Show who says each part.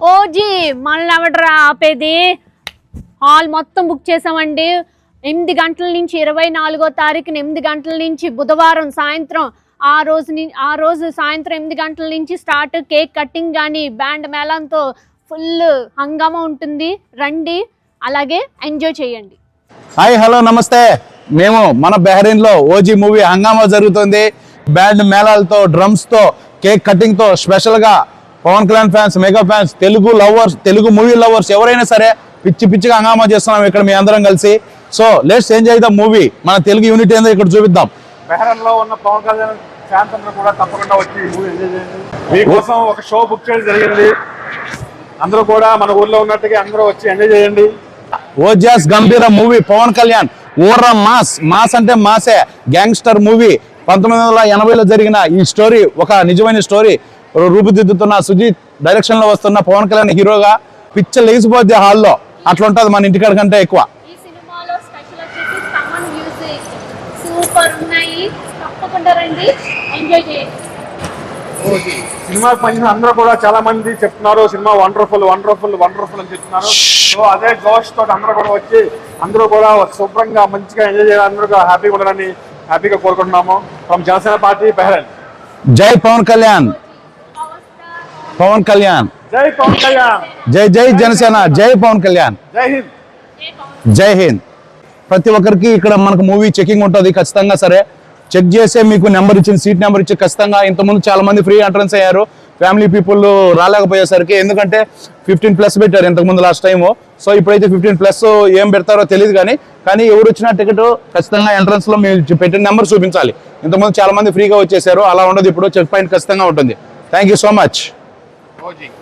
Speaker 1: OG మళ్ళీ ఎవడరా ఆపేది? హాల్ మొత్తం బుక్ చేసామండి ఎనిమిది గంటల నుంచి ఇరవై నాలుగో తారీఖున ఎనిమిది గంటల నుంచి బుధవారం సాయంత్రం ఆ రోజు ఆ రోజు సాయంత్రం ఎనిమిది గంటల నుంచి స్టార్ట్ కేక్ కటింగ్ కానీ బ్యాండ్ మేళంతో ఫుల్ హంగామా ఉంటుంది. రండి అలాగే ఎంజాయ్ చేయండి.
Speaker 2: హాయ్ హలో నమస్తే. మేము మన బెహరీన్లో ఓజీ మూవీ హంగామా జరుగుతుంది. బ్యాండ్ మేళాలతో డ్రమ్స్తో కేక్ కటింగ్తో స్పెషల్గా Pawan Kalyan fans mega fans Telugu lovers Telugu movie lovers ఎవరైనా సరే పిచ్చి పిచ్చిగా హంగామా చేస్తున్నాం ఇక్కడ మీ అందరం కలిసి. So let's enjoy the movie మన తెలుగు యూనిట్ ఏందో ఇక్కడ చూపిద్దాం.
Speaker 3: బెహరన్లో ఉన్న పవన్ కళ్యాణ్ ఫ్యాన్స్ అందరూ కూడా తప్పకుండా వచ్చి మీకోసం ఒక షో బుక్ చేయడం జరిగింది. అందరూ కూడా మన ఊర్లో ఉన్నట్టుగా అందరూ వచ్చి ఎంజాయ్ చేయండి.
Speaker 2: ఓజాస్ గంభీర మూవీ పవన్ కళ్యాణ్. ఊర్ర మాస్ మాస్ అంటే మాసే గ్యాంగ్స్టర్ మూవీ పంతొమ్మిది వందల ఎనభైలో జరిగిన ఈ స్టోరీ ఒక నిజమైన స్టోరీ రూపుదిద్దుతున్న సుజిత్ డైరెక్షన్లో వస్తున్న పవన్ కళ్యాణ్ హీరోగా పిచ్చ లేచిపోద్ది హాల్లో అట్లా ఉంటుంది మన ఇంటికాడ కంటే ఎక్కువ.
Speaker 1: ఈ సినిమాలో స్పెషల్ వచ్చేసి సమ్మన్ మ్యూజిక్ సూపర్ ఉన్నాయి. తప్పకుండా రండి. ఎంజాయ్ చేయండి.
Speaker 3: సినిమాకి పనిచేసిన అందరూ కూడా చాలా మంది చెప్తున్నారు సినిమా వండర్ఫుల్ వండర్ఫుల్ వండర్ఫుల్ అని చెప్తున్నారు. సో అదే జోష్ తోటి అందరూ కూడా వచ్చి అందరూ కూడా శుభ్రంగా మంచిగా ఎంజాయ్ చేయాలి అందరూ కూడా హ్యాపీగా ఉండాలని హ్యాపీగా కోరుకుంటున్నాము. ఫ్రమ్ జనసేన పార్టీ బెహరన్
Speaker 2: జై పవన్ కళ్యాణ్. పవన్ కళ్యాణ్.
Speaker 3: జై పవన్ కళ్యాణ్.
Speaker 2: జై జై జనసేన జై పవన్ కళ్యాణ్.
Speaker 3: జై హింద్.
Speaker 2: జై హింద్. ప్రతి ఒక్కరికి ఇక్కడ మనకు మూవీ చెకింగ్ ఉంటుంది ఖచ్చితంగా సరే. చెక్ చేసే మీకు నెంబర్ ఇచ్చిన సీట్ నెంబర్ ఇచ్చి ఖచ్చితంగా ఇంతకుముందు చాలా మంది ఫ్రీ ఎంట్రన్స్ అయ్యారు. ఫ్యామిలీ పీపుల్ రాలేకపోయేసరికి ఎందుకంటే ఫిఫ్టీన్ ప్లస్ పెట్టారు ఇంతకుముందు లాస్ట్ టైము సో ఇప్పుడైతే ఫిఫ్టీన్ ప్లస్ ఏం పెడతారో తెలియదు కానీ కానీ ఎవరు వచ్చిన టికెట్ ఖచ్చితంగా ఎంట్రన్స్లో మీరు పెట్టిన నెంబర్ చూపించాలి. ఇంతకుముందు చాలా మంది ఫ్రీగా వచ్చేసారు అలా ఉండదు. ఇప్పుడు చెక్ పాయింట్ ఖచ్చితంగా ఉంటుంది. Thank you so much oggi.